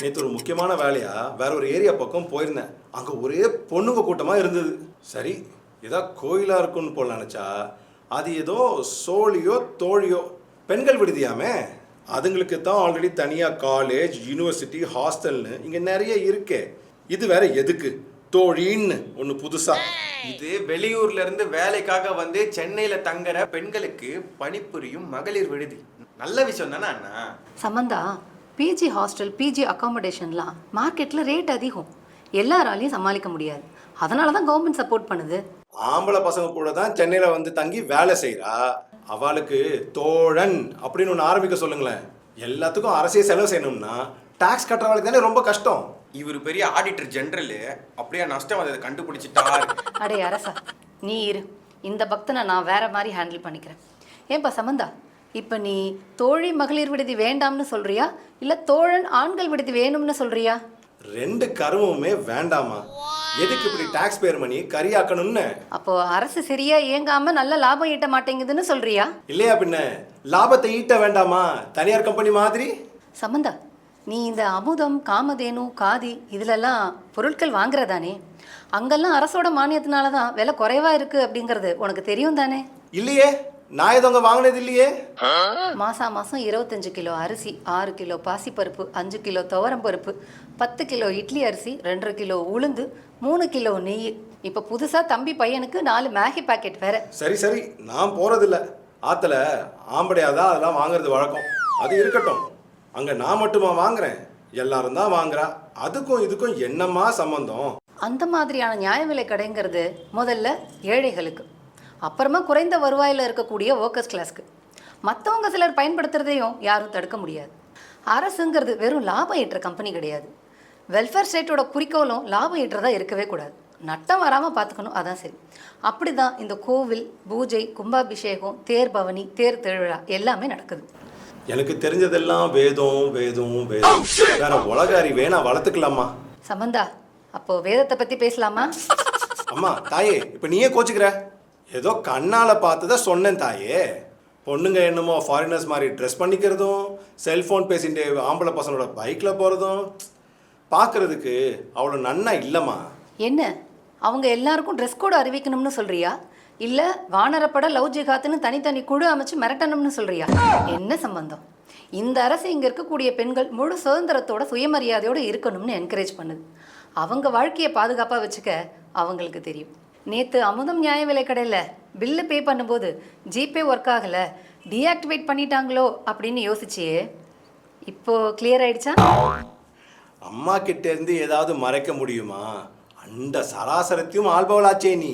நேற்று ஒரு முக்கியமான வேலையா? வேற ஒரு ஏரியா பக்கம் போயிருந்தேன். அங்க ஒரே பொண்ணுங்க கூட்டமா இருந்தது. சரி ஏதோ கோயிலா இருக்கும்னு போல நினைச்சா அது ஏதோ சோழியோ தோழியோ பெண்கள் விடுதியாமே? அதுங்களுக்கு தான் ஆல்ரெடி தனியா காலேஜ் யூனிவர்சிட்டி ஹாஸ்டல்னு இங்க நிறைய இருக்கே. இது வேற எதுக்கு? தோழின்னு ஒன்று புதுசா. இது வெளியூர்ல இருந்து வேலைக்காக வந்து சென்னையில தங்குற பெண்களுக்கு பணிபுரியும் மகளிர் விடுதி. நல்ல விஷயம் தானே அண்ணா? சமந்தா பிஜி ஹாஸ்டல் பிஜி அகாமடேஷன்லாம் மார்க்கெட்டில் ரேட் அதிகம். எல்லாராலையும் சமாளிக்க முடியாது. அதனால தான் கவர்மெண்ட் சப்போர்ட் பண்ணுது. ஆம்பளை பசங்க கூட தான் சென்னையில் வந்து தங்கி வேலை செய்கிறா அவளுக்கு தோழன் அப்படின்னு ஒன்று ஆரம்பிக்க சொல்லுங்களேன். எல்லாத்துக்கும் அரசியல் செலவு செய்யணும்னா டாக்ஸ் கட்டுறவளுக்கு தானே ரொம்ப கஷ்டம். இவர் பெரிய ஆடிட்டர் ஜெனரல் அப்படியே நஷ்டம் வந்ததை கண்டுபிடிச்சிட்டாரு அடே அரசா நீ இரு. இந்த பக்தனை நான் வேற மாதிரி ஹேண்டில் பண்ணிக்கிறேன். ஏன்பா சமந்தா இப்போ நீ தோழி மகளிர் விடுதி வேண்டாம்னு சொல்றியா? இல்லை தோழன் ஆண்கள் விடுதி வேணும்னு சொல்றியா? ரெண்டு கருவமுமே வேண்டாமா? எதுக்கு இப்படி டாக்ஸ் பேர் பண்ணி கரியாக்கணும்னு? அப்போ அரசு சரியா இயங்காம நல்ல லாபம் ஈட்ட மாட்டேங்குதுன்னு சொல்றியா? இல்லையா பின்ன? லாபத்தை ஈட்ட வேண்டாமா? தனியார் கம்பெனி மாதிரி? சமந்தா நீ இந்த அமுதம் காமதேனு காதி இதுலெல்லாம் பொருட்கள் வாங்குறதானே? அங்கெல்லாம் அரசோட மானியத்தினால தான் விலை குறைவா இருக்கு அப்படிங்கிறது உனக்கு தெரியும் தானே இல்லையே. நான் எதுவும் அங்கே வாங்கினது இல்லையே. மாசா மாசம் இருபத்தஞ்சு கிலோ அரிசி ஆறு கிலோ பாசிப்பருப்பு அஞ்சு கிலோ துவரம் பருப்பு பத்து கிலோ இட்லி அரிசி ரெண்டரை கிலோ உளுந்து மூணு கிலோ நெய். இப்போ புதுசா தம்பி பையனுக்கு நாலு மேகி பாக்கெட் வேற. சரி சரி. நான் போறதில்ல. ஆத்துல ஆம்படையா தான் அதெல்லாம் வாங்குறது வழக்கம். அது இருக்கட்டும். அங்க நான் மட்டுமா வாங்குறேன்? எல்லாரும் தான் வாங்குறா. அதுக்கும் இதுக்கும் என்னம்மா சம்பந்தம்? அந்த மாதிரியான நியாய விலை கடைங்கிறது முதல்ல ஏழைகளுக்கு. அப்புறமா குறைந்த வருவாயில் இருக்கக்கூடிய ஒர்க்கர்ஸ் கிளாஸ்க்கு மற்றவங்க சிலர் பயன்படுத்துறதையும் யாரும் தடுக்க முடியாது. அரசுங்கிறது வெறும் லாபம் ஈட்டுற கம்பெனி கிடையாது. வெல்ஃபேர் ஸ்டேட்டோட குறிக்கோளும் லாபம் ஈட்டுறதா இருக்கவே கூடாது. நட்டம் வராமல் பார்த்துக்கணும் அதான் சரி. அப்படி தான் இந்த கோவில் பூஜை கும்பாபிஷேகம் தேர் பவனி தேர் திருவிழா எல்லாமே நடக்குது. எனக்கு தெரிஞ்சதெல்லாம் வேதம் வேதம் வேதம். வேற உலக அறிவே நான் வளர்த்துக்கலாமா? சமந்தா அப்போ வேதத்தை பற்றி பேசலாமா? அம்மா தாயே இப்போ நீயே கோச்சுக்கிற. ஏதோ கண்ணால பார்த்ததை சொன்னேன் தாயே. பொண்ணுங்க என்னமோ ஃபாரினர்ஸ் மாதிரி ட்ரெஸ் பண்ணிக்கிறதும் செல்ஃபோன் பேசிட்டு ஆம்பளை பசங்களோட பைக்கில் போகிறதும் பார்க்கறதுக்கு அவ்வளோ நன்னா இல்லைம்மா. என்ன? அவங்க எல்லாருக்கும் ட்ரெஸ் கோடு அறிவிக்கணும்னு சொல்றியா? இல்லை வானரப்பட லவ் ஜிகாத்துன்னு தனித்தனி குழு அமைச்சு மிரட்டணும்னு சொல்றியா? என்ன சம்பந்தம்? இந்த அரசு இங்கே இருக்கக்கூடிய பெண்கள் முழு சுதந்திரத்தோட சுயமரியாதையோடு இருக்கணும்னு என்கரேஜ் பண்ணுது. அவங்க வாழ்க்கையை பாதுகாப்பாக வச்சுக்க அவங்களுக்கு தெரியும். நேற்று அமுதம் நியாய விலை கடையில் பில்லு பே பண்ணும்போது ஜிபே ஒர்க் ஆகலை. டீஆக்டிவேட் பண்ணிட்டாங்களோ அப்படின்னு யோசிச்சு இப்போ கிளியர் ஆயிடுச்சா? அம்மா கிட்ட இருந்து ஏதாவது மறைக்க முடியுமா? அந்த சராசரத்தையும் ஆள்பவளாச்சே நீ.